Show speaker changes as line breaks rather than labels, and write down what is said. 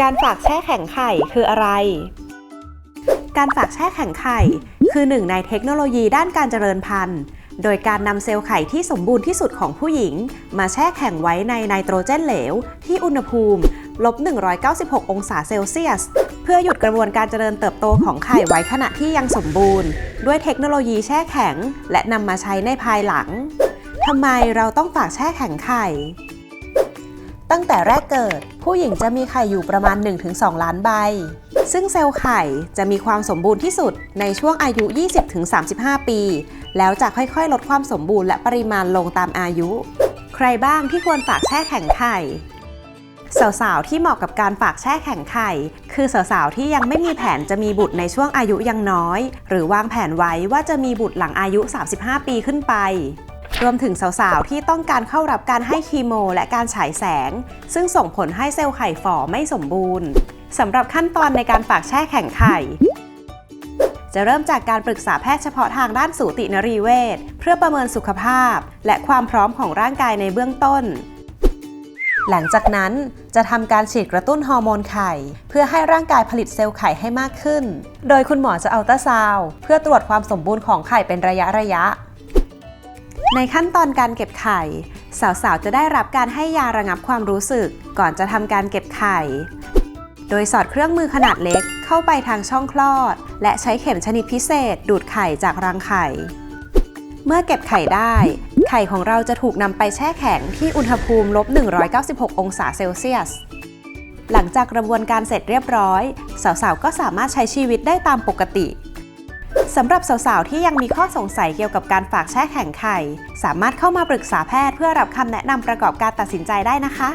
การฝากแช่แข็งไข่คืออะไร การฝากแช่แข็งไข่ คือหนึ่งในเทคโนโลยีด้านการเจริญพันธุ์ โดยการนำเซลล์ไข่ที่สมบูรณ์ที่สุดของผู้หญิง มาแช่แข็งไว้ในไนโตรเจนเหลว ที่อุณหภูมิลบ 196 องศาเซลเซียส เพื่อหยุดกระบวนการเจริญเติบโตของไข่ไว้ขณะที่ยังสมบูรณ์ ด้วยเทคโนโลยีแช่แข็ง และนำมาใช้ในภายหลังทำไมเราต้องฝากแช่แข็งไข่ ตั้งแต่แรกเกิด ผู้หญิงจะมีไข่อยู่ประมาณ 1-2 ล้านใบ ซึ่งเซลล์ไข่จะมีความสมบูรณ์ที่สุดในช่วงอายุ 20-35 ปี แล้วจะค่อยๆ ลดความสมบูรณ์และปริมาณลงตามอายุ ใครบ้างที่ควรฝากแช่แข็งไข่ สาวๆ ที่เหมาะกับการฝากแช่แข็งไข่ คือสาวๆ ที่ยังไม่มีแผนจะมีบุตรในช่วงอายุยังน้อย หรือวางแผนไว้ว่าจะมีบุตรหลังอายุ 35 ปีขึ้นไป รวมถึงสาวๆ ที่ต้องการเข้ารับการให้คีโม และการฉายแสง ซึ่งส่งผลให้เซลล์ไข่ฝ่อไม่สมบูรณ์สำหรับขั้นตอนในการฝากแช่แข็งไข่ จะเริ่มจากการปรึกษาแพทย์เฉพาะทางด้านสูตินรีเวชเพื่อประเมินสุขภาพ และความพร้อมของร่างกายในเบื้องต้น หลังจากนั้นจะทำการฉีดกระตุ้นฮอร์โมนไข่ เพื่อให้ร่างกายผลิตเซลล์ไข่ให้มากขึ้น โดยคุณหมอจะเอัลตราซาวเพื่อตรวจความสมบูรณ์ของไข่เป็นระยะระยะ ในขั้นตอนการเก็บไข่ สาวๆ จะได้รับการให้ยาระงับความรู้สึก ก่อนจะทำการเก็บไข่ โดยสอดเครื่องมือขนาดเล็กเข้าไปทางช่องคลอด และใช้เข็มชนิดพิเศษ ดูดไข่จากรังไข่ เมื่อเก็บไข่ได้ ไข่ของเราจะถูกนำไปแช่แข็งที่อุณหภูมิลบ 196 องศาเซลเซียส หลังจากกระบวนการเสร็จเรียบร้อย สาวๆ ก็สามารถใช้ชีวิตได้ตามปกติ สำหรับสาวๆ ที่ยังมีข้อสงสัยเกี่ยวกับการฝากแช่แข็งไข่ สามารถเข้ามาปรึกษาแพทย์เพื่อรับคำแนะนำประกอบการตัดสินใจได้นะคะ